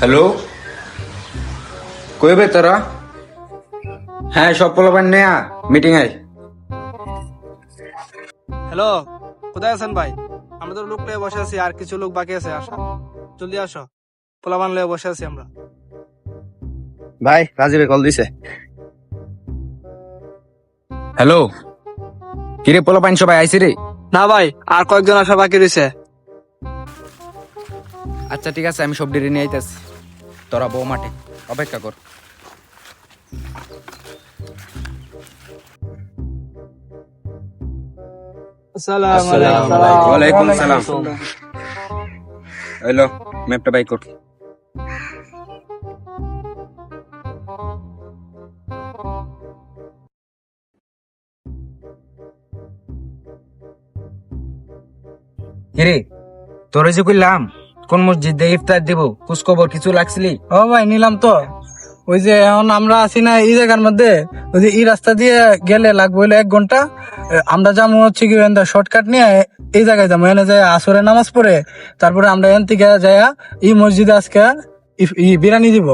Hello কইবে তোরা? হ্যাঁ সব পোলাপান নেয়া মিটিং আয়। হ্যালো কোথায় আছেন ভাই? আমরা তো লোক লয়ে বসে আছি আর কিছু লোক বাকি আছে আসা। জলদি আসো পোলাবান লয়ে বসে আছি আমরা। ভাই রাজীবে কল দিছে। হ্যালো কিরে পোলাপান সবাই আইসি রে না ভাই আর কয়েকজন আসা বাকি রয়েছে। আচ্ছা ঠিক আছে আমি সব ডিরে নিয়ে আইতাছি। তোরা বউ মাঠে অপেক্ষা কর। ওয়ালাইকুম সালাম। হ্যালো ম্যাপটা বাই কর। কিরে তোরে যে কইলাম কোন মসজিদে ইফতার দিব? খবর কিছু লাগছিলি? ও ভাই নিলাম তো। ওই যে এখন আমরা আছি না এই জায়গার মধ্যে ওই যে এই রাস্তা দিয়ে গেলে লাগবে হইল এক ঘণ্টা। আমরা যাব হচ্ছে কি শর্টকাট নিয়ে এই জায়গায় যাব। এনে যায় আসরে নামাজ পড়ে তারপরে আমরা এন থেকে যাইয়া এই মসজিদে আজকে বিরিয়ানি দিব।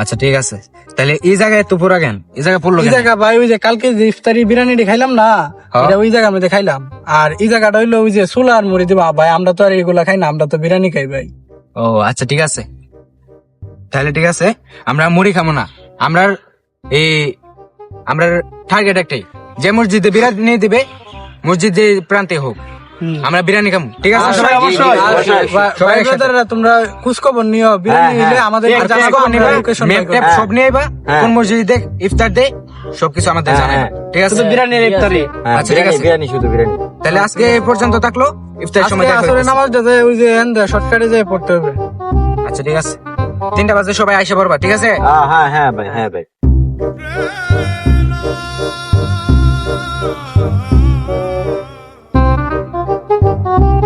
আচ্ছা ঠিক আছে। তাহলে এই জায়গায় তো পুরা জ্ঞান এই জায়গায় পড়ল এই জায়গা ভাই ওই যে কালকে যে ইফতারি বিরিয়ানিটি খাইলাম না। এটা ওই জায়গার মধ্যে খাইলাম। আর এই জায়গাটা হইল ওই যে সুলা আর মুড়ি দিবা ভাই আমরা তো আর এগুলা খাই না আমরা তো বিরিয়ানি খাই ভাই। ও আচ্ছা ঠিক আছে। তাহলে ঠিক আছে আমরা মুড়ি খাব না। আমরা এই আমরা টার্গেট একটাই। যে মসজিদে বিরাট নিয়ে দিবে মসজিদে প্রান্তে হোক আমরা বিরিয়ানি খাব ঠিক আছে সবাই? সবাই তোমরা খোঁজ খবর নিও বিরিয়ানি হ্যাঁ, আমাদের বাই ট্যাপ করব। সব নিয়ে আইবা হ্যাঁ। কোন মসজিদে দেখ ইফতার দে সবকিছু আমাদের হ্যাঁ, জানাবা হ্যাঁ। ঠিক আছে? শুধু বিরিয়ানির ইফতারি। আচ্ছা ঠিক আছে। বিরিয়ানি শুধু বিরিয়ানি। তাহলে আজকে এই পর্যন্ত থাকল। ইফতার সময় দেখা আসরে হইতেছে। নামাজটা যে ওই যে এন শর্টকাটে যে পড়তে হবে। আচ্ছা ঠিক আছে। তিনটা বাজে সবাই আইসা পড়বা ঠিক আছে? হ্যাঁ হ্যাঁ হ্যাঁ ভাই হ্যাঁ ভাই।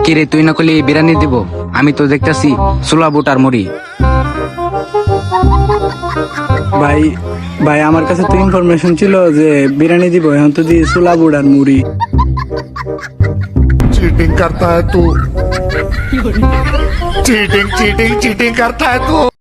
কিরে তুই না করলি বিরিয়ানি দিব? আমি তো দেখতেছি সোলা বুট আর মুড়ি। ভাই ভাই, আমার কাছে তো ইনফরমেশন ছিল যে বিরিয়ানি দিব, এখন তো দিয়ে চুলা বুড়ার মুড়ি। চিটিং করতা হ্যাঁ তু। চিটিং চিটিং চিটিং করতা হ্যাঁ তু।